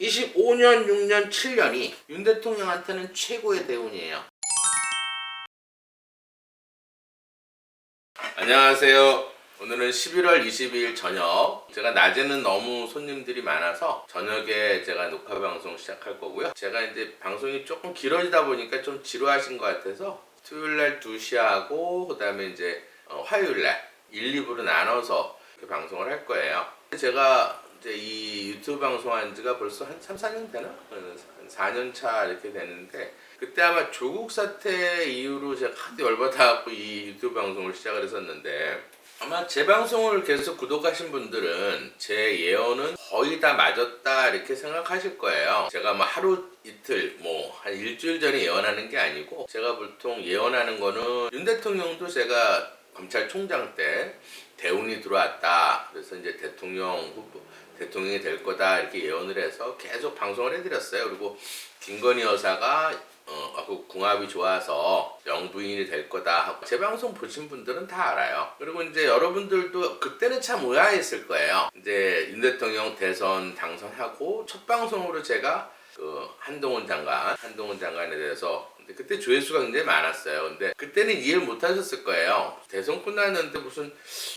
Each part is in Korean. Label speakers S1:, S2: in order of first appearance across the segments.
S1: 25년, 6년, 7년이 윤 대통령한테는 최고의 대운이에요. 안녕하세요. 오늘은 11월 22일 저녁. 제가 낮에는 너무 손님들이 많아서 저녁에 제가 녹화 방송 시작할 거고요. 제가 이제 방송이 조금 길어지다 보니까 좀 지루하신 것 같아서 토요일 날 2시 하고 그다음에 이제 어, 화요일 날 1, 2부로 나눠서 방송을 할 거예요. 제가 이제 이 유튜브 방송한 지가 벌써 한 3, 4년 되나? 한 4년 차 이렇게 되는데 그때 아마 조국 사태 이후로 제가 하도 열받아갖고 이 유튜브 방송을 시작을 했었는데 아마 제 방송을 계속 구독하신 분들은 제 예언은 거의 다 맞았다 이렇게 생각하실 거예요. 제가 뭐 하루 이틀 뭐 한 일주일 전에 예언하는 게 아니고 제가 보통 예언하는 거는 윤 대통령도 제가 검찰총장 때 대운이 들어왔다. 그래서 이제 대통령 후보 대통령이 될 거다 이렇게 예언을 해서 계속 방송을 해드렸어요. 그리고 김건희 여사가 어, 궁합이 좋아서 영부인이 될 거다 하고 제 방송 보신 분들은 다 알아요. 그리고 이제 여러분들도 그때는 참 의아했을 거예요. 이제 윤 대통령 대선 당선하고 첫 방송으로 제가 그 한동훈 장관, 한동훈 장관에 대해서 근데 그때 조회수가 굉장히 많았어요. 근데 그때는 이해를 못 하셨을 거예요. 대선 끝났는데 무슨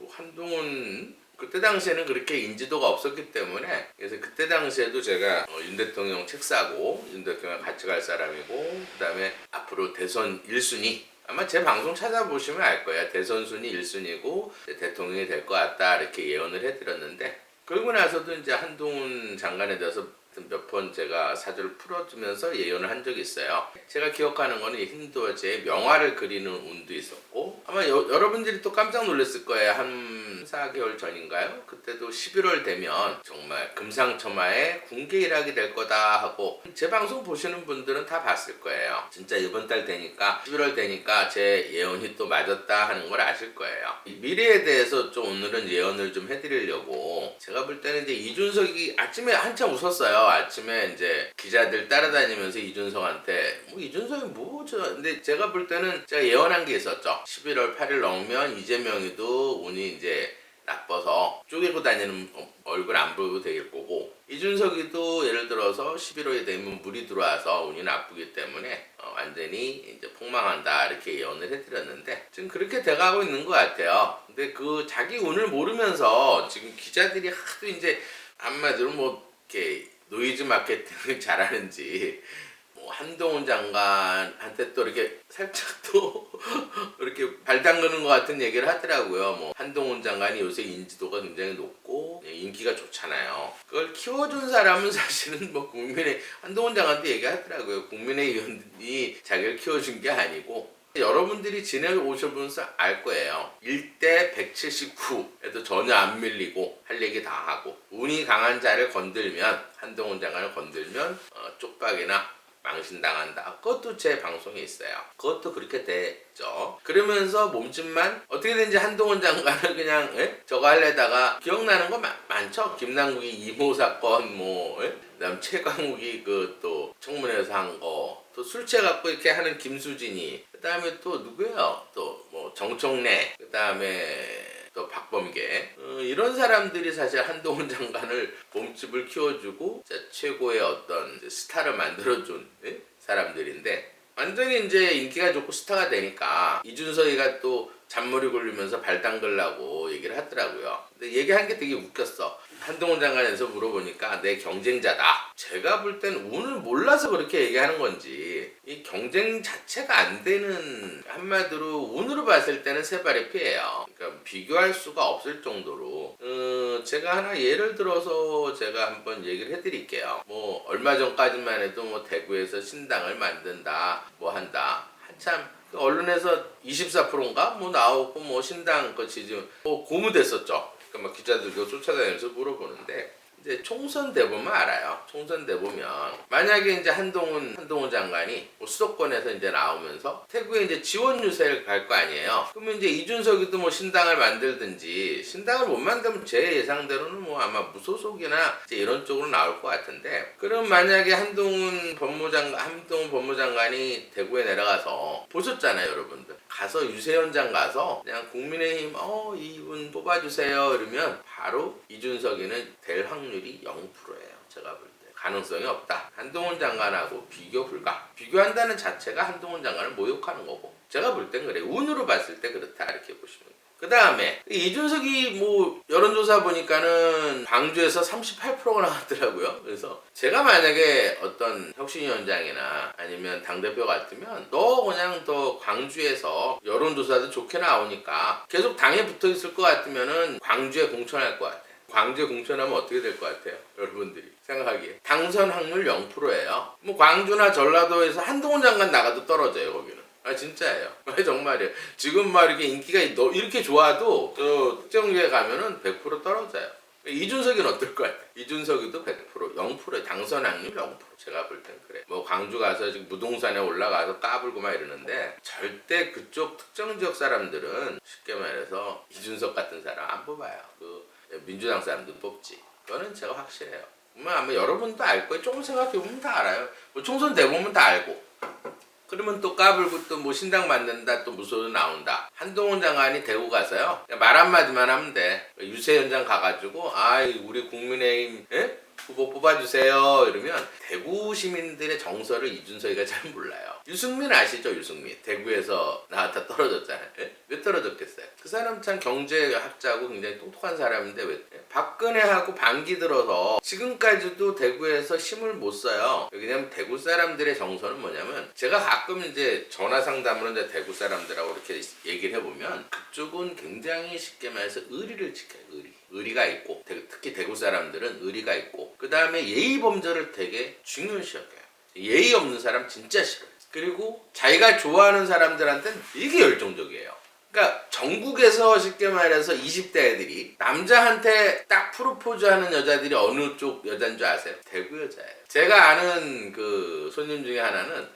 S1: 한동훈 그때 당시에는 그렇게 인지도가 없었기 때문에 그래서 그때 당시에도 제가 어, 윤 대통령 책 사고 윤 대통령 같이 갈 사람이고 그다음에 앞으로 대선 1순위 아마 제 방송 찾아보시면 알 거예요. 대선 순위 1순위고 대통령이 될 것 같다 이렇게 예언을 해드렸는데 그러고 나서도 이제 한동훈 장관에 대해서 몇 번 제가 사주를 풀어주면서 예언을 한 적이 있어요. 제가 기억하는 거는 이 힌두어제의 명화를 그리는 운도 있었고 아마 여, 여러분들이 또 깜짝 놀랐을 거예요. 한 4개월 전인가요? 그때도 11월 되면 정말 금상첨화의 군계 일학이 될 거다 하고 제 방송 보시는 분들은 다 봤을 거예요. 진짜 이번 달 되니까 11월 되니까 제 예언이 또 맞았다 하는 걸 아실 거예요. 이 미래에 대해서 좀 오늘은 예언을 좀 해드리려고 제가 볼 때는 이제 이준석이 아침에 한참 웃었어요. 아침에 이제 기자들 따라다니면서 이준석한테 뭐 이준석이 뭐죠? 근데 제가 볼 때는 제가 예언한 게 있었죠. 11월 8일 넘으면 이재명이도 운이 이제 나빠서 쪼개고 다니는 어- 얼굴 안 보여도 될 거고 이준석이도 예를 들어서 11월이 되면 물이 들어와서 운이 나쁘기 때문에 어, 완전히 이제 폭망한다 이렇게 예언을 해드렸는데 지금 그렇게 돼가고 있는 것 같아요. 근데 그 자기 운을 모르면서 지금 기자들이 하도 이제 한마디로 뭐 이렇게 노이즈 마케팅을 잘하는지 뭐 한동훈 장관한테 또 이렇게 살짝 또 이렇게 발 담그는 것 같은 얘기를 하더라고요. 뭐 한동훈 장관이 요새 인지도가 굉장히 높고 예, 인기가 좋잖아요. 그걸 키워준 사람은 사실은 뭐 국민의 한동훈 장관도 얘기하더라고요. 국민의 의원이 자기를 키워준 게 아니고 여러분들이 지내오셔보면서 알 거예요. 1대 179에도 전혀 안 밀리고 할 얘기 다 하고 운이 강한 자를 건들면 한동훈 장관을 건들면 어, 쪽박이나 망신당한다. 그것도 제 방송에 있어요. 그것도 그렇게 됐죠. 그러면서 몸집만 어떻게든지 한동훈 장관을 그냥 예? 저거 하려다가 기억나는 거 많, 많죠. 김남국이 이모 사건 뭐 예? 그다음 최강욱이 그 또 청문회에서 한 거. 또 술 취해갖고 이렇게 하는 김수진이 그다음에 또 누구예요? 또 뭐 정청래 그다음에 또 박범계 어, 이런 사람들이 사실 한동훈 장관을 몸집을 키워주고 최고의 어떤 스타를 만들어준 예? 사람들인데 완전히 이제 인기가 좋고 스타가 되니까 이준석이가 또 잔머리 굴리면서 발 담글라고 얘기를 하더라고요. 근데 얘기한 게 되게 웃겼어. 한동훈 장관에서 물어보니까 내 경쟁자다. 제가 볼 땐 운을 몰라서 그렇게 얘기하는 건지 이 경쟁 자체가 안 되는 한마디로 운으로 봤을 때는 세 발의 피해요. 그러니까 비교할 수가 없을 정도로 어, 제가 하나 예를 들어서 제가 한번 얘기를 해드릴게요. 뭐 얼마 전까지만 해도 뭐 대구에서 신당을 만든다 뭐 한다 한참 그 언론에서 24%인가 뭐 나오고 뭐 신당 그 지금 뭐 고무됐었죠. 그러니까 막 기자들도 쫓아다니면서 물어보는데 이제 총선 돼 보면 알아요. 총선 돼 보면 만약에 이제 한동훈 한동훈 장관이 뭐 수도권에서 이제 나오면서 태국에 이제 지원 유세를 갈 거 아니에요. 그러면 이제 이준석이도 뭐 신당을 만들든지 신당을 못 만들면 제 예상대로는 뭐 아마 무소속이나 이제 이런 쪽으로 나올 것 같은데 그럼 만약에 한동훈 법무장 한동훈 법무장관이 대구에 내려가서 보셨잖아요, 여러분들. 가서 유세 현장 가서 그냥 국민의힘 어 이분 뽑아주세요 이러면 바로 이준석이는 될 확률이 0%예요. 제가 볼 때. 가능성이 없다. 한동훈 장관하고 비교 불가. 비교한다는 자체가 한동훈 장관을 모욕하는 거고. 제가 볼 땐 그래. 운으로 봤을 때 그렇다. 이렇게 보시면 돼요. 그 다음에 이준석이 뭐 여론조사 보니까는 광주에서 38%가 나왔더라고요. 그래서 제가 만약에 어떤 혁신위원장이나 아니면 당대표 같으면 너 그냥 더 광주에서 여론조사도 좋게 나오니까 계속 당에 붙어 있을 것 같으면은 광주에 공천할 것 같아. 광주에 공천하면 어떻게 될 것 같아요? 여러분들이 생각하기에 당선 확률 0%예요. 뭐 광주나 전라도에서 한동훈 장관 나가도 떨어져요 거기는. 아 진짜예요. 정말이에요. 지금 막 이렇게 인기가 너- 이렇게 좋아도 저 특정주에 가면은 100% 떨어져요. 이준석이는 어떨 것 같아? 이준석이도 100% 0% 당선 확률 0% 제가 볼 땐 그래. 뭐 광주 가서 지금 무동산에 올라가서 까불고 막 이러는데 절대 그쪽 특정 지역 사람들은 쉽게 말해서 이준석 같은 사람 안 뽑아요. 그 민주당 사람들 뽑지. 그거는 제가 확실해요. 보면 아마 여러분도 알 거예요. 조금 생각해 보면 다 알아요. 뭐 총선 대 보면 다 알고. 그러면 또 까불고 또 뭐 신당 만든다 또 무소도 나온다. 한동훈 장관이 대구 가서요. 말 한마디만 하면 돼. 유세 현장 가가지고 아이 우리 국민의힘 예? 후보 뽑아주세요 이러면 대구 시민들의 정서를 이준석이가 잘 몰라요. 유승민 아시죠 유승민 대구에서 나왔다 떨어졌잖아요. 예? 왜 떨어졌겠어요? 그 사람 참 경제 학자고 굉장히 똑똑한 사람인데 왜 예? 박근혜하고 반기 들어서 지금까지도 대구에서 힘을 못 써요. 왜냐면 대구 사람들의 정서는 뭐냐면 제가 가끔 이제 전화 상담으로 이제 대구 사람들하고 이렇게 얘기를 해보면 그쪽은 굉장히 쉽게 말해서 의리를 지켜요. 의리. 의리가 있고 대- 특히 대구 사람들은 의리가 있고 그 다음에 예의 범절을 되게 중요시 여겨요. 예의 없는 사람 진짜 싫어요. 그리고 자기가 좋아하는 사람들한테는 되게 열정적이에요. 그러니까 전국에서 쉽게 말해서 20대 애들이 남자한테 딱 프로포즈하는 여자들이 어느 쪽 여자인 줄 아세요? 대구 여자예요. 제가 아는 그 손님 중에 하나는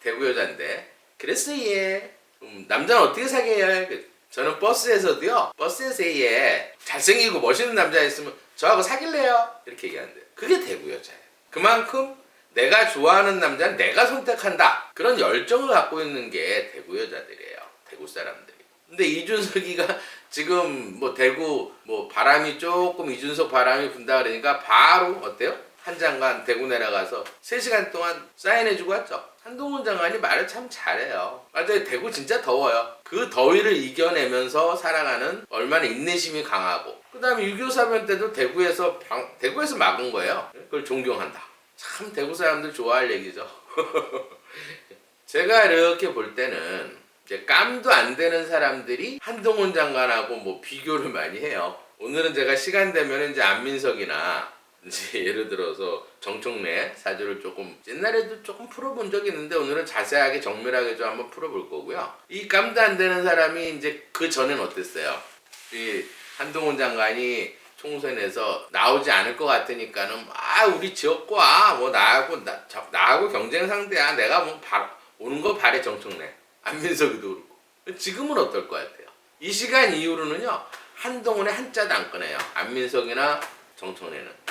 S1: 대구 여자인데 그랬어 얘. 음, 남자는 어떻게 사귀어야 해? 저는 버스에서도요. 버스에서 얘 잘생기고 멋있는 남자 있으면 저하고 사귈래요? 이렇게 얘기하는데 그게 대구 여자예요. 그만큼 내가 좋아하는 남자는 내가 선택한다. 그런 열정을 갖고 있는 게 대구 여자들이에요. 대구 사람들이. 근데 이준석이가 지금 뭐 대구 뭐 바람이 조금 이준석 바람이 분다 그러니까 바로 어때요? 한 장관 대구 내려가서 3시간 동안 사인해주고 왔죠. 한동훈 장관이 말을 참 잘해요. 맞아요. 대구 진짜 더워요. 그 더위를 이겨내면서 살아가는 얼마나 인내심이 강하고. 그 다음에 6.25 사변 때도 대구에서 방- 대구에서 막은 거예요. 그걸 존경한다. 참 대구 사람들 좋아할 얘기죠. 제가 이렇게 볼 때는 이제 깜도 안 되는 사람들이 한동훈 장관하고 뭐 비교를 많이 해요. 오늘은 제가 시간 되면 이제 안민석이나 이제 예를 들어서 정청래 사주를 조금 옛날에도 조금 풀어본 적이 있는데 오늘은 자세하게 정밀하게 좀 한번 풀어볼 거고요. 이 깜도 안 되는 사람이 이제 그 전엔 어땠어요? 이 한동훈 장관이 총선에서 나오지 않을 것 같으니까는 아 우리 지역과 뭐 나하고 나, 저- 나하고 경쟁 상대야 내가 뭐 바, 오는 거 바래 정청래 안민석이도 그렇고 지금은 어떨 것 같아요? 이 시간 이후로는요 한동훈의 한자도 안 꺼내요 안민석이나 정청래는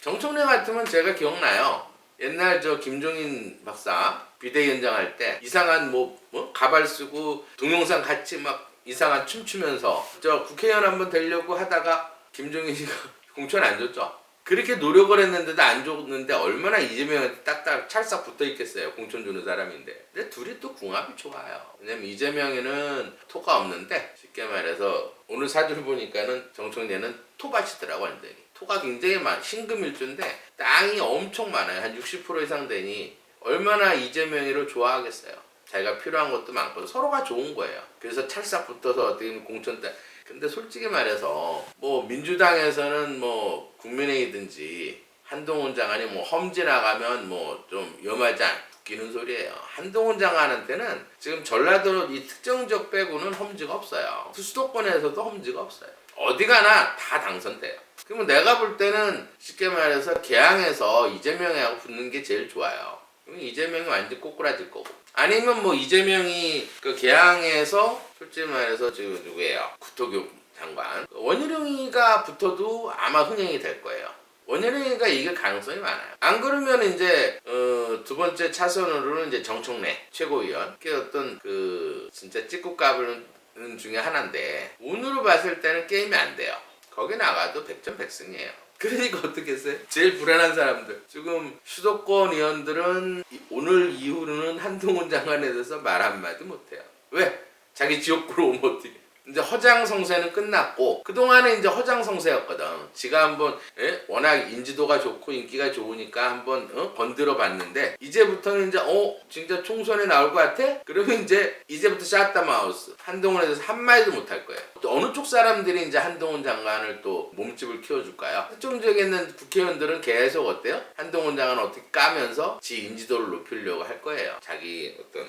S1: 정청래 같으면 제가 기억나요 옛날 저 김종인 박사 비대위원장 할 때 이상한 뭐, 뭐 가발 쓰고 동영상 같이 막 이상한 춤추면서 저 국회의원 한번 되려고 하다가 김종인이가 공천 안 줬죠. 그렇게 노력을 했는데도 안 줬는데 얼마나 이재명한테 딱딱 찰싹 붙어 있겠어요. 공천 주는 사람인데. 근데 둘이 또 궁합이 좋아요. 왜냐면 이재명에는 토가 없는데 쉽게 말해서 오늘 사주를 보니까는 정청래는 토밭이더라고 완전히. 토가 굉장히 많, 신금일주인데 땅이 엄청 많아요. 한 60% 이상 되니 얼마나 이재명이를 좋아하겠어요. 자기가 필요한 것도 많고 서로가 좋은 거예요. 그래서 찰싹 붙어서 어떻게 보면 공천 때 근데 솔직히 말해서 뭐 민주당에서는 뭐 국민의이든지 한동훈 장관이 뭐 험지 나가면 뭐좀 위험하지 않 웃기는 소리예요. 한동훈 장관한테는 지금 전라도 이 특정 지역 빼고는 험지가 없어요. 수도권에서도 험지가 없어요. 어디 가나 다 당선돼요. 그러면 내가 볼 때는 쉽게 말해서 개항에서 이재명하고 붙는 게 제일 좋아요. 그럼 이재명이 완전 꼬꾸라질 거고. 아니면 뭐 이재명이 그 개항에서 솔직히 말해서 지금 누구예요? 구토교 장관 원희룡이가 붙어도 아마 흥행이 될 거예요. 원희룡이가 이길 가능성이 많아요. 안 그러면 이제 어, 두 번째 차선으로는 이제 정청래 최고위원 그 어떤 그 진짜 까부는 중에 하나인데 운으로 봤을 때는 게임이 안 돼요. 거기 나가도 백전백승이에요. 그러니까 어떻겠어요? 제일 불안한 사람들. 지금 수도권 의원들은 이- 오늘 이후로는 한동훈 장관에 대해서 말 한마디 못해요. 왜? 자기 지역구로 오면 어떻게? 이제 허장성세는 끝났고 그동안은 이제 허장성세였거든. 지가 한번 예? 워낙 인지도가 좋고 인기가 좋으니까 한번 어? 건드려 봤는데 이제부터는 이제 어 진짜 총선에 나올 것 같아? 그러면 이제 이제부터 샷다 마우스 한동훈에 대해서 한 마디도 못 할 거예요. 또 어느 쪽 사람들이 이제 한동훈 장관을 또 몸집을 키워줄까요? 특정 지역에 있는 국회의원들은 계속 어때요? 한동훈 장관 어떻게 까면서 지 인지도를 높이려고 할 거예요. 자기 어떤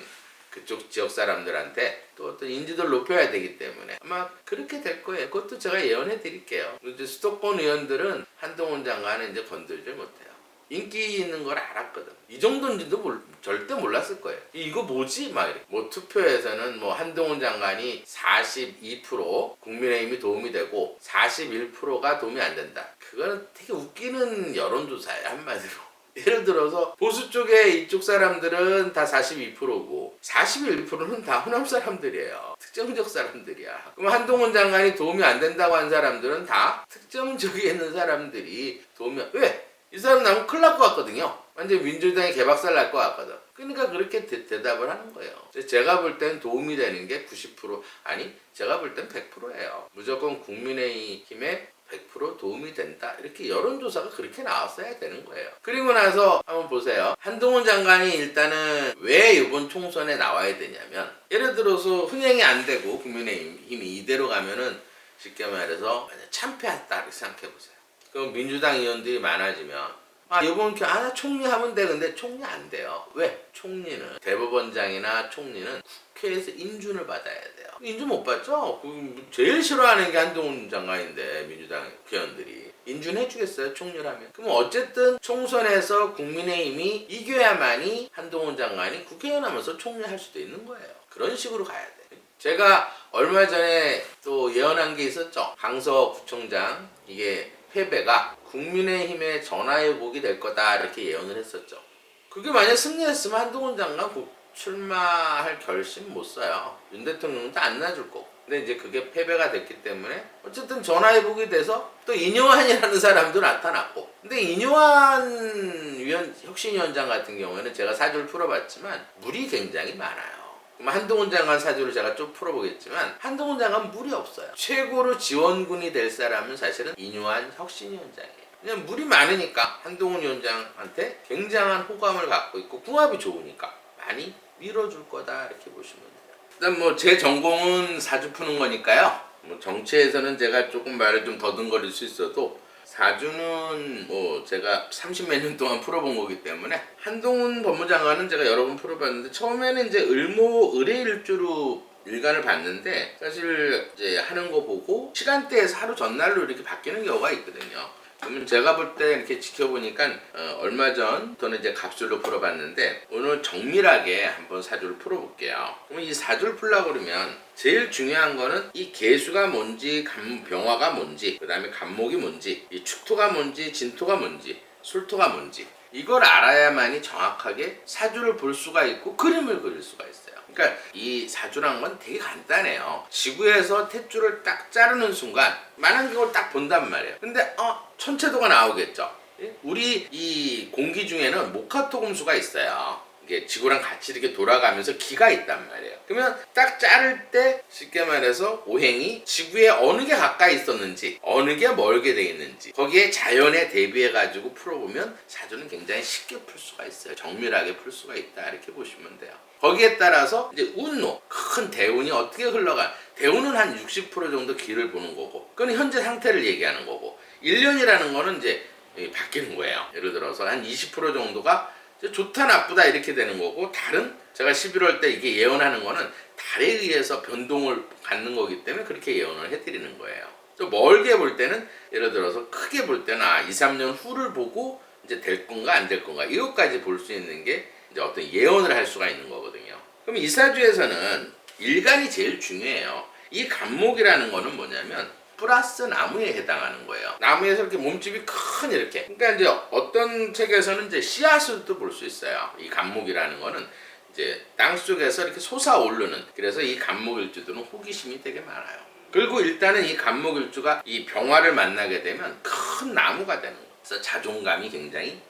S1: 그쪽 지역 사람들한테 또 어떤 인지도를 높여야 되기 때문에 아마 그렇게 될 거예요. 그것도 제가 예언해 드릴게요. 이제 수도권 의원들은 한동훈 장관은 이제 건들지 못해요. 인기 있는 걸 알았거든. 이 정도인지도 몰- 절대 몰랐을 거예요. 이- 이거 뭐지? 막 이렇게. 뭐 투표에서는 뭐 한동훈 장관이 42% 국민의힘이 도움이 되고 41%가 도움이 안 된다. 그거는 되게 웃기는 여론조사예요 한마디로. 예를 들어서 보수 쪽에 이쪽 사람들은 다 42%고 41%는 다 호남 사람들이에요. 특정 지역 사람들이야. 그럼 한동훈 장관이 도움이 안 된다고 한 사람들은 다 특정 지역에 있는 사람들이 도움이 왜? 이 사람 나면 큰일 날 것 같거든요. 완전 민주당이 개박살 날 것 같거든. 그러니까 그렇게 대, 대답을 하는 거예요. 제가 볼 땐 도움이 되는 게 90% 아니 제가 볼 땐 100%예요. 무조건 국민의힘에 100% 도움이 된다. 이렇게 여론조사가 그렇게 나왔어야 되는 거예요. 그리고 나서 한번 보세요. 한동훈 장관이 일단은 왜 이번 총선에 나와야 되냐면 예를 들어서 흥행이 안 되고 국민의힘이 이대로 가면은 쉽게 말해서 만약 참패했다 이렇게 생각해 보세요. 그럼 민주당 의원들이 많아지면 아 이번 기 아나 총리 하면 돼 근데 총리 안 돼요. 왜? 총리는 대법원장이나 총리는 국회에서 인준을 받아야 돼요. 인준 못 받죠? 그 제일 싫어하는 게 한동훈 장관인데 민주당 국회의원들이 인준해 주겠어요 총리라면? 그럼 어쨌든 총선에서 국민의힘이 이겨야만이 한동훈 장관이 국회의원 하면서 총리할 수도 있는 거예요. 그런 식으로 가야 돼. 제가 얼마 전에 또 예언한 게 있었죠. 강서 구청장 이게 패배가 국민의힘의 전화위복이 될 거다 이렇게 예언을 했었죠. 그게 만약 승리했으면 한동훈 장관 국- 출마할 결심 못 써요. 윤 대통령도 안 놔줄 거고. 근데 이제 그게 패배가 됐기 때문에 어쨌든 전화위복이 돼서 또 이뇨한이라는 사람도 나타났고. 근데 이뇨한 위원 혁신위원장 같은 경우에는 제가 사주를 풀어봤지만 물이 굉장히 많아요. 한동훈 장관 사주를 제가 좀 풀어보겠지만 한동훈 장관 물이 없어요. 최고로 지원군이 될 사람은 사실은 이뇨한 혁신위원장이에요. 그냥 물이 많으니까 한동훈 위원장한테 굉장한 호감을 갖고 있고 궁합이 좋으니까 많이 밀어줄 거다 이렇게 보시면 돼요. 일단 뭐 제 전공은 사주 푸는 거니까요. 뭐 정치에서는 제가 조금 말을 좀 더듬거릴 수 있어도 사주는 뭐 제가 30몇 년 동안 풀어본 거기 때문에 한동훈 법무장관은 제가 여러 번 풀어봤는데 처음에는 이제 을모 을의일주로 일간을 봤는데 사실 이제 하는 거 보고 시간대에서 하루 전날로 이렇게 바뀌는 경우가 있거든요. 그러면 제가 볼 때 이렇게 지켜보니까 어, 얼마 전부터는 이제 갑술로 풀어봤는데 오늘 정밀하게 한번 사주를 풀어볼게요. 그러면 이 사주를 풀려고 그러면 제일 중요한 거는 이 개수가 뭔지 감, 병화가 뭔지 그 다음에 간목이 뭔지 이 축토가 뭔지 진토가 뭔지 술토가 뭔지 이걸 알아야만이 정확하게 사주를 볼 수가 있고 그림을 그릴 수가 있어요. 그러니까 이 사주란 건 되게 간단해요. 지구에서 탯줄을 딱 자르는 순간 만환경을 딱 본단 말이에요. 근데 어 천체도가 나오겠죠. 예? 우리 이 공기 중에는 목화토금수가 있어요. 이게 지구랑 같이 이렇게 돌아가면서 기가 있단 말이에요. 그러면 딱 자를 때 쉽게 말해서 오행이 지구에 어느 게 가까이 있었는지 어느 게 멀게 돼 있는지 거기에 자연에 대비해 가지고 풀어보면 사주는 굉장히 쉽게 풀 수가 있어요. 정밀하게 풀 수가 있다 이렇게 보시면 돼요. 거기에 따라서 이제 운로 큰 대운이 어떻게 흘러가 대운은 한 60% 정도 길을 보는 거고 그건 현재 상태를 얘기하는 거고 1년이라는 거는 이제 이 바뀌는 거예요. 예를 들어서 한 20% 정도가 좋다 나쁘다 이렇게 되는 거고 다른 제가 11월 때 이게 예언하는 거는 달에 의해서 변동을 갖는 거기 때문에 그렇게 예언을 해드리는 거예요. 또 멀게 볼 때는 예를 들어서 크게 볼아 2, 3년 후를 보고 이제 될 건가 안 될 건가 이것까지 볼 수 있는 게 이제 어떤 예언을 할 수가 있는 거거든요. 그럼 이사주에서는 일간이 제일 중요해요. 이 간목이라는 거는 뭐냐면 플러스 나무에 해당하는 거예요. 나무에서 이렇게 몸집이 큰 이렇게. 그러니까 이제 어떤 책에서는 이제 씨앗으로도 볼 수 있어요. 이 간목이라는 거는 이제 땅 속에서 이렇게 솟아오르는. 그래서 이 간목일주들은 호기심이 되게 많아요. 그리고 일단은 이 간목일주가 이 병화를 만나게 되면 큰 나무가 되는 거예요. 그래서 자존감이 굉장히.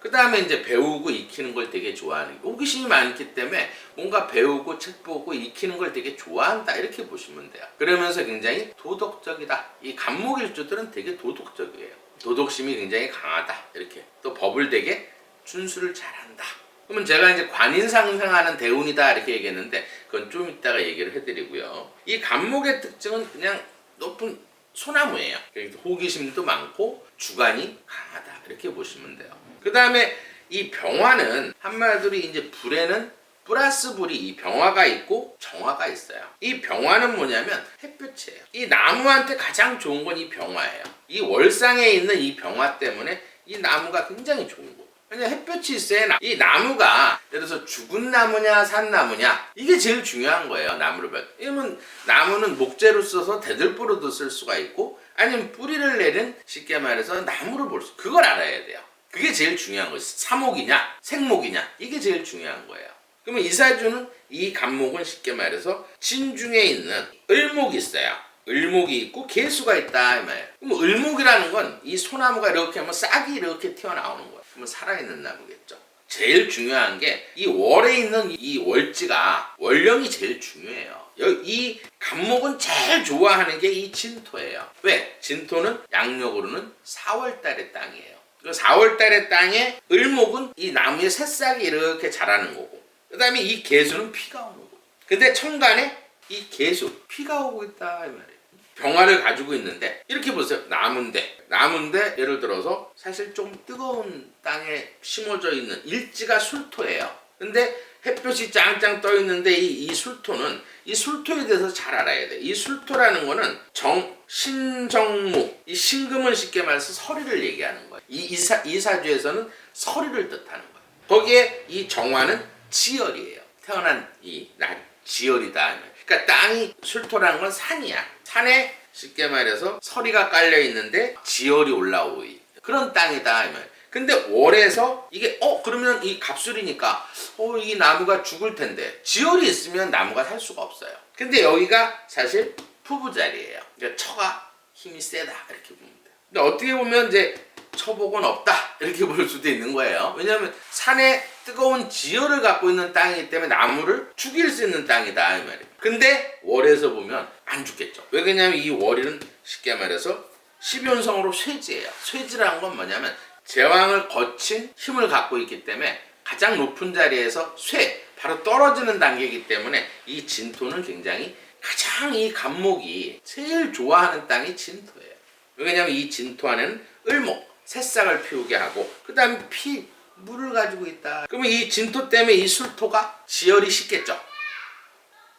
S1: 그 다음에 이제 배우고 익히는 걸 되게 좋아하는 거. 호기심이 많기 때문에 뭔가 배우고 책 보고 익히는 걸 되게 좋아한다 이렇게 보시면 돼요. 그러면서 굉장히 도덕적이다. 이 간목일주들은 되게 도덕적이에요. 도덕심이 굉장히 강하다. 이렇게 또 법을 되게 준수를 잘한다. 그러면 제가 이제 관인상생하는 대운이다 이렇게 얘기했는데 그건 좀 이따가 얘기를 해드리고요. 이 간목의 특징은 그냥 높은 소나무예요. 그래서 호기심도 많고 주관이 강하다 이렇게 보시면 돼요. 그 다음에 이 병화는 한마디로 이제 불에는 플러스 불이 이 병화가 있고 정화가 있어요. 이 병화는 뭐냐면 햇볕이에요. 이 나무한테 가장 좋은 건 이 병화예요. 이 월상에 있는 이 병화 때문에 이 나무가 굉장히 좋은 거예요. 왜냐 햇볕이 있어야 나- 이 나무가 예를 들어서 죽은 나무냐 산 나무냐 이게 제일 중요한 거예요 나무를 볼 때. 왜냐면 나무는 목재로 써서 대들보로도 쓸 수가 있고 아니면 뿌리를 내린 쉽게 말해서 나무를 볼 수 그걸 알아야 돼요 그게 제일 중요한 거예요 사목이냐 생목이냐 이게 제일 중요한 거예요 그러면 이사주는 이 간목은 쉽게 말해서 진중에 있는 을목이 있어요 을목이 있고 개수가 있다 이 말이에요. 그럼 을목이라는 건 이 소나무가 이렇게 하면 싹이 이렇게 튀어나오는 거예요. 그러면 살아있는 나무겠죠. 제일 중요한 게 이 월에 있는 이 월지가 월령이 제일 중요해요. 여- 이 간목은 제일 좋아하는 게 이 진토예요. 왜? 진토는 양력으로는 4월달의 땅이에요. 그 4월달의 땅에 을목은 이 나무의 새싹이 이렇게 자라는 거고, 그 다음에 이 개수는 피가 오는 거고. 근데 천간에 이 개수 피가 오고 있다 이 말이에요. 병화를 가지고 있는데 이렇게 보세요. 나무인데 나무인데 예를 들어서 사실 좀 뜨거운 땅에 심어져 있는 일지가 술토예요. 근데 햇볕이 짱짱 떠 있는데 이, 이 술토는 이 술토에 대해서 잘 알아야 돼. 이 술토라는 거는 정 신정무 이 신금은 쉽게 말해서 서리를 얘기하는 거예요. 이 이사 이사주에서는 서리를 뜻하는 거예요. 거기에 이 정화는 지열이에요. 태어난 이 날 지열이다. 그러니까 땅이 술토라는 건 산이야. 산에 쉽게 말해서 서리가 깔려 있는데 지열이 올라오고 있 그런 땅이다. 근데 월에서 이게 어 그러면 이 갑술이니까 어 이 나무가 죽을 텐데 지열이 있으면 나무가 살 수가 없어요. 근데 여기가 사실 푸부 자리예요. 그러니까 처가 힘이 세다 이렇게 돼요. 근데 어떻게 보면 이제 처복은 없다 이렇게 볼 수도 있는 거예요. 왜냐하면 산에 뜨거운 지열을 갖고 있는 땅이기 때문에 나무를 죽일 수 있는 땅이다 이 말이에요. 근데 월에서 보면 안 죽겠죠. 왜 그러냐면 이 월은 쉽게 말해서 십연성으로 쇠지예요. 쇠지라는 건 뭐냐면 제왕을 거친 힘을 갖고 있기 때문에 가장 높은 자리에서 쇠 바로 떨어지는 단계이기 때문에 이 진토는 굉장히 가장 이 간목이 제일 좋아하는 땅이 진토예요. 왜냐하면 이 진토 안에는 을목 새싹을 피우게 하고 그 다음에 피 물을 가지고 있다. 그러면 이 진토 때문에 이 술토가 지열이 쉽겠죠.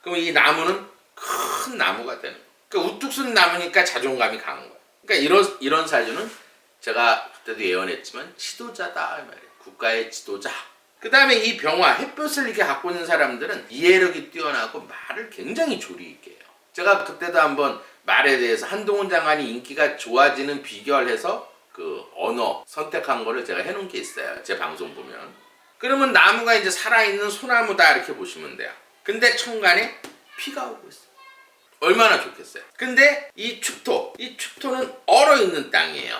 S1: 그러면 이 나무는 큰 나무가 되는 거예요. 그러니까 우뚝 쓴 나무니까 자존감이 강한 거예요. 그러니까 이런 이런 사주는 제가 그때도 예언했지만 지도자다 이 말이에요. 국가의 지도자. 그 다음에 이 병화 햇볕을 이렇게 갖고 있는 사람들은 이해력이 뛰어나고 말을 굉장히 조리 있게 해요. 제가 그때도 한번 말에 대해서 한동훈 장관이 인기가 좋아지는 비결 해서 그 언어 선택한 거를 제가 해놓은 게 있어요. 제 방송 보면. 그러면 나무가 이제 살아있는 소나무다 이렇게 보시면 돼요. 근데 천간에 피가 오고 있어요. 얼마나 좋겠어요. 근데 이 축토, 이 축토는 얼어 있는 땅이에요.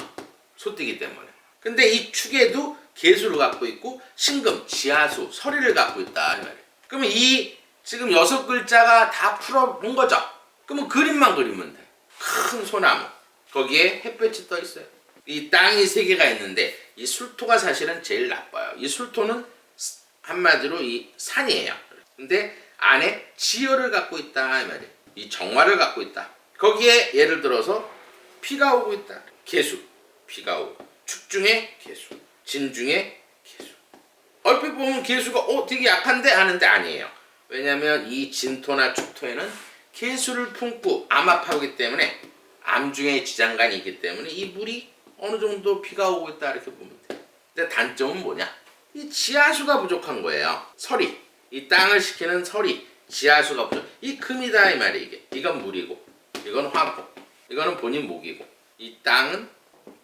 S1: 소띠기 때문에. 근데 이 축에도 개수를 갖고 있고 신금, 지하수, 서리를 갖고 있다 이 말이에요. 그러면 이 지금 여섯 글자가 다 풀어본 거죠. 그러면 그림만 그리면 돼. 큰 소나무. 거기에 햇볕이 떠 있어요. 이 땅이 세 개가 있는데 이 술토가 사실은 제일 나빠요. 이 술토는 스- 한마디로 이 산이에요. 근데 안에 지열을 갖고 있다 이 말이에요. 이 정화를 갖고 있다. 거기에 예를 들어서 피가 오고 있다. 개수 피가 오고 축 중에 개수 진 중에 개수. 얼핏 보면 개수가 어 되게 약한데 하는데 아니에요. 왜냐하면 이 진토나 축토에는 개수를 품고 암압하기 때문에 암 중에 지장간이 있기 때문에 이 물이 어느 정도 비가 오고 있다 이렇게 보면 돼요. 근데 단점은 뭐냐? 이 지하수가 부족한 거예요. 설이 이 땅을 식히는 설이 지하수가 부족. 이 금이다 이 말이 이게. 이건 물이고, 이건 화고, 이거는 본인 목이고, 이 땅은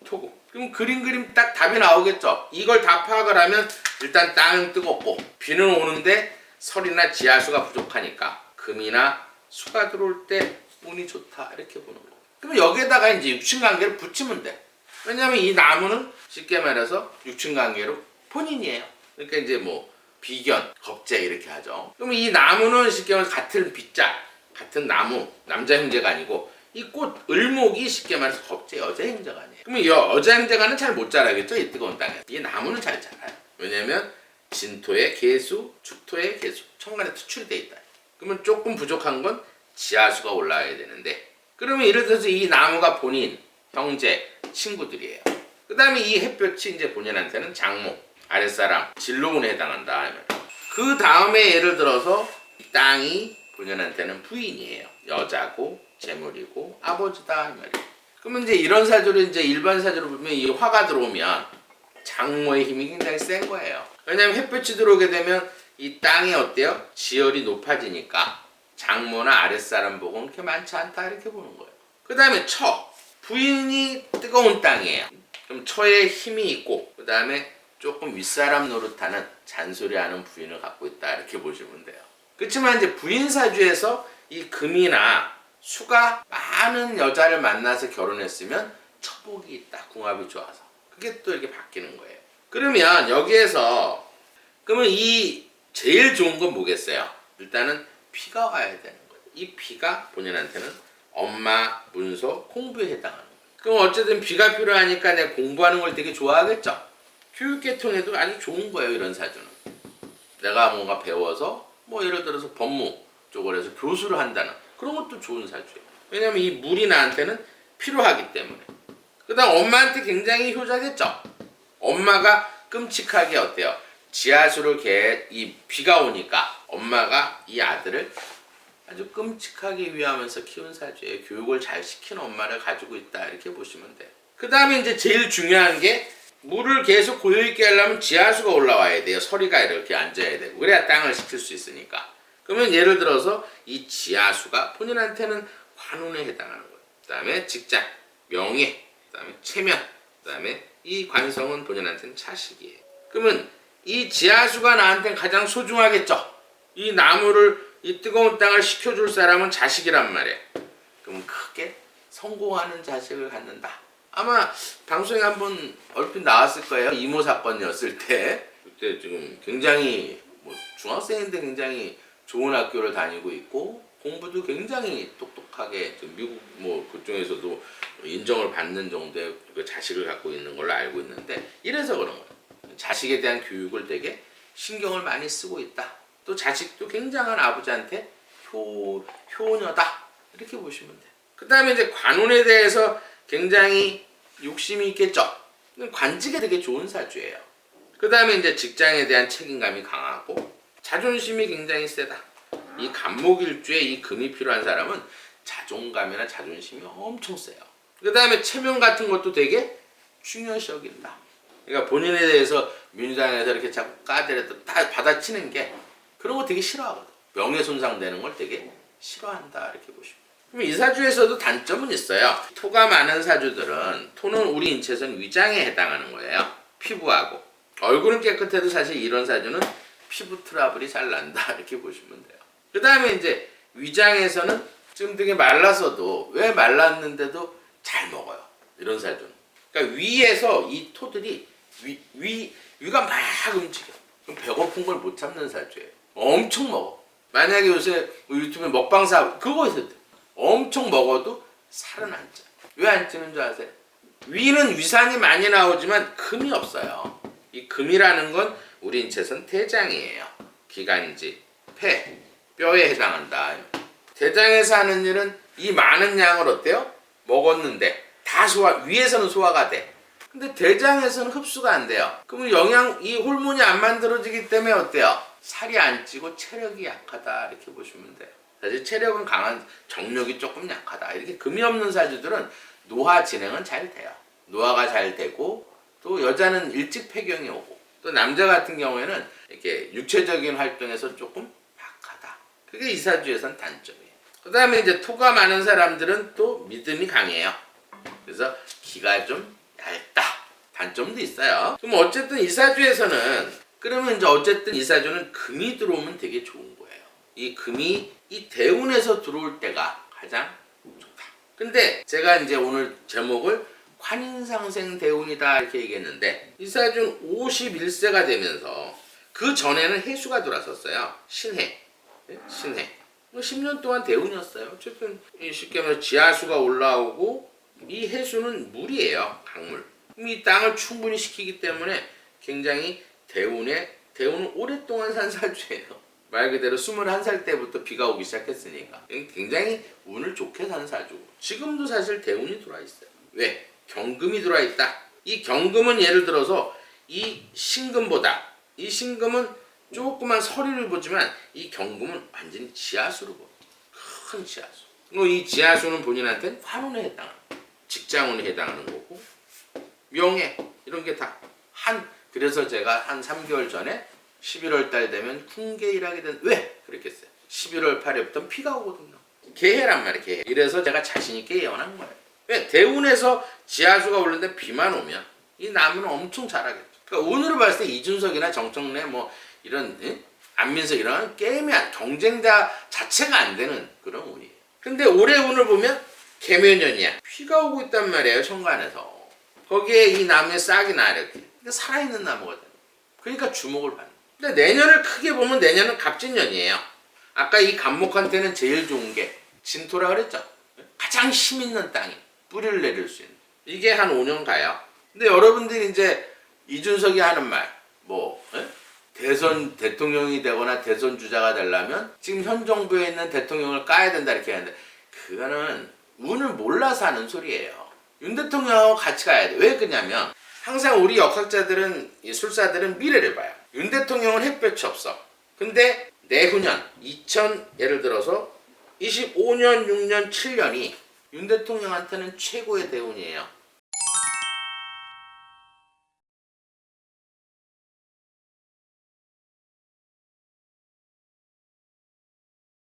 S1: 토고. 그럼 그림 그림 딱 답이 나오겠죠. 이걸 다 파악을 하면 일단 땅은 뜨겁고 비는 오는데 설이나 지하수가 부족하니까 금이나 수가 들어올 때 운이 좋다 이렇게 보는 거. 그럼 여기에다가 이제 육친 관계를 붙이면 돼. 왜냐하면 이 나무는 쉽게 말해서 육친 관계로 본인이에요. 그러니까 이제 뭐 비견, 겁재 이렇게 하죠. 그럼 이 나무는 쉽게 말해서 같은 빗자, 같은 나무, 남자 형제가 아니고 이 꽃 을목이 쉽게 말해서 겁재 여자 아니에요. 그러면 이 여자 형제가는 잘못 자라겠죠 이 뜨거운 땅에. 이 나무는 잘 자라요. 왜냐하면 진토의 개수, 축토의 개수, 천간에 투출이 돼 있다. 그러면 조금 부족한 건 지하수가 올라와야 되는데 그러면 예를 들어서 이 나무가 본인, 형제, 친구들이에요. 그 다음에 이 햇볕이 이제 본인한테는 장모, 아랫사람, 진로운에 해당한다. 그 다음에 예를 들어서 이 땅이 본인한테는 부인이에요. 여자고, 재물이고, 아버지다. 이 말이에요. 그러면 이제 이런 사주를 이제 일반 사주로 보면 이 화가 들어오면 장모의 힘이 굉장히 센 거예요. 왜냐하면 햇볕이 들어오게 되면 이 땅이 어때요? 지열이 높아지니까 장모나 아랫사람 복은 그렇게 많지 않다 이렇게 보는 거예요. 그 다음에 처 부인이 뜨거운 땅이에요. 그럼 처에 힘이 있고 그 다음에 조금 윗사람 노릇하는 잔소리하는 부인을 갖고 있다 이렇게 보시면 돼요. 그렇지만 이제 부인 사주에서 이 금이나 수가 많은 여자를 만나서 결혼했으면 처복이 있다 궁합이 좋아서 그게 또 이렇게 바뀌는 거예요. 그러면 여기에서 그러면 이 제일 좋은 건 뭐겠어요? 일단은 피가 와야 되는 거예요. 이 피가 본인한테는 엄마, 문서, 공부에 해당하는 거예요. 그럼 어쨌든 비가 필요하니까 내가 공부하는 걸 되게 좋아하겠죠? 교육계통에도 아주 좋은 거예요, 이런 사주는. 내가 뭔가 배워서 뭐 예를 들어서 법무 쪽으로 해서 교수를 한다는 그런 것도 좋은 사주예요. 왜냐면 이 물이 나한테는 필요하기 때문에. 그 다음 엄마한테 굉장히 효자겠죠? 엄마가 끔찍하게 어때요? 지하수를 개, 이 비가 오니까 엄마가 이 아들을 아주 끔찍하게 위하면서 키운 사주예요. 교육을 잘 시킨 엄마를 가지고 있다 이렇게 보시면 돼요. 그 다음에 이제 제일 중요한 게 물을 계속 고요 있게 하려면 지하수가 올라와야 돼요. 서리가 이렇게 앉아야 되고 그래야 땅을 식힐 수 있으니까. 그러면 예를 들어서 이 지하수가 본인한테는 관운에 해당하는 거예요. 그 다음에 직장, 명예, 그 다음에 체면, 그 다음에 이 관성은 본인한테는 차식이에요. 그러면 이 지하수가 나한테는 가장 소중하겠죠. 이 나무를 이 뜨거운 땅을 식혀줄 사람은 자식이란 말이에요. 그럼 크게 성공하는 자식을 갖는다. 아마 방송에 한번 얼핏 나왔을 거예요. 이모 사건이었을 때 그때 지금 굉장히 뭐 중학생인데 굉장히 좋은 학교를 다니고 있고 공부도 굉장히 똑똑하게 미국 뭐 그쪽에서도 인정을 받는 정도의 그 자식을 갖고 있는 걸로 알고 있는데 이래서 그런 거예요. 자식에 대한 교육을 되게 신경을 많이 쓰고 있다. 또 자식도 굉장한 아버지한테 효, 효녀다. 이렇게 보시면 돼요. 그 다음에 이제 관운에 대해서 굉장히 욕심이 있겠죠. 관직에 되게 좋은 사주예요. 그 다음에 이제 직장에 대한 책임감이 강하고 자존심이 굉장히 세다. 이 간목일주에 이 금이 필요한 사람은 자존감이나 자존심이 엄청 세요. 그 다음에 체면 같은 것도 되게 중요시 여긴다. 그러니까 본인에 대해서 민주당에서 이렇게 자꾸 까대려도 다 받아치는 게 그런 거 되게 싫어하거든. 명예 손상되는 걸 되게 싫어한다 이렇게 보시면. 그럼 이 사주에서도 단점은 있어요. 토가 많은 사주들은 토는 우리 인체선 위장에 해당하는 거예요. 피부하고 얼굴은 깨끗해도 사실 이런 사주는 피부 트러블이 잘 난다 이렇게 보시면 돼요. 그 다음에 이제 위장에서는 지금 되게 말라서도 왜 말랐는데도 잘 먹어요. 이런 사주는. 그러니까 위에서 이 토들이 위, 위, 위가 막 움직여. 그럼 배고픈 걸 못 참는 사주예요. 엄청 먹어. 만약에 요새 뭐 유튜브에 먹방사 그거 있어도 돼. 엄청 먹어도 살은 안 쪄. 왜 안 찌는 줄 아세요? 위는 위산이 많이 나오지만 금이 없어요. 이 금이라는 건 우리 인체선 대장이에요. 기관지, 폐, 뼈에 해당한다. 대장에서 하는 일은 이 많은 양을 어때요? 먹었는데 다 소화 위에서는 소화가 돼. 근데 대장에서는 흡수가 안 돼요. 그러면 영양 이 호르몬이 안 만들어지기 때문에 어때요? 살이 안 찌고 체력이 약하다 이렇게 보시면 돼요. 사실 체력은 강한 정력이 조금 약하다. 이렇게 금이 없는 사주들은 노화 진행은 잘 돼요. 노화가 잘 되고 또 여자는 일찍 폐경이 오고 또 남자 같은 경우에는 이렇게 육체적인 활동에서 조금 박하다. 그게 이 사주에선 단점이에요. 그 다음에 이제 토가 많은 사람들은 또 믿음이 강해요. 그래서 기가 좀 얇다. 단점도 있어요. 그럼 어쨌든 이 사주에서는 그러면 이제 어쨌든 이 사주는 금이 들어오면 되게 좋은 거예요. 이 금이 이 대운에서 들어올 때가 가장 근데 제가 이제 오늘 제목을 환인상생 대운이다 이렇게 얘기했는데 이사준 51세가 되면서 그 전에는 해수가 들어왔었어요. 신해. 예? 신해. 뭐 10년 동안 대운이었어요. 어쨌든 이 쉽게 말해서 지하수가 올라오고 이 해수는 물이에요. 강물. 이 땅을 충분히 식히기 때문에 굉장히 대운에 대운은 오랫동안 산 사주예요. 말 그대로 21살 때부터 비가 오기 시작했으니까 굉장히 운을 좋게 사는 사주고 지금도 사실 대운이 들어와 있어요. 왜? 경금이 들어와 있다. 이 경금은 예를 들어서 이 신금보다 이 신금은 조그만 서리를 보지만 이 경금은 완전히 지하수로 보. 큰 지하수. 뭐이 지하수는 본인한테는 화운에 해당하는. 직장운에 해당하는 거고 명예 이런 게 다 한 그래서 제가 한 3개월 전에 11월 달 되면 훈계일하게 된 왜 그랬겠어요? 11월 8일부터 비가 오거든요. 개해란 말이에요. 개해. 이래서 제가 자신 있게 예언한 거예요. 왜 대운에서 지하수가 오르는데 비만 오면 이 나무는 엄청 자라겠죠. 그러니까 오늘을 봤을 때 이준석이나 정청래 뭐 이런 예? 안민석 이런 게임이 안- 경쟁자 자체가 안 되는 그런 운이에요. 근데 올해 운을 보면 개묘년이야. 비가 오고 있단 말이에요. 천간에서. 거기에 이 나무에 싹이 나 이렇게. 그러니까 살아있는 나무가 되는. 그러니까 주목을 받는. 근데 내년을 크게 보면 내년은 갑진년이에요. 아까 이 간목한테는 제일 좋은 게 진토라 그랬죠. 가장 힘 있는 땅이 뿌리를 내릴 수 있는. 이게 한 5년 가요. 근데 여러분들이 이제 이준석이 하는 말, 뭐 예? 대선 대통령이 되거나 대선 주자가 되려면 지금 현 정부에 있는 대통령을 까야 된다 이렇게 하는데 그거는 운을 몰라서 하는 소리예요. 윤 대통령하고 같이 가야 돼. 왜 그러냐면 항상 우리 역학자들은 이 술사들은 미래를 봐요. 윤 대통령은 햇볕이 없어. 근데 내후년 2000 예를 들어서 25년, 6년, 7년이 윤 대통령한테는 최고의 대운이에요.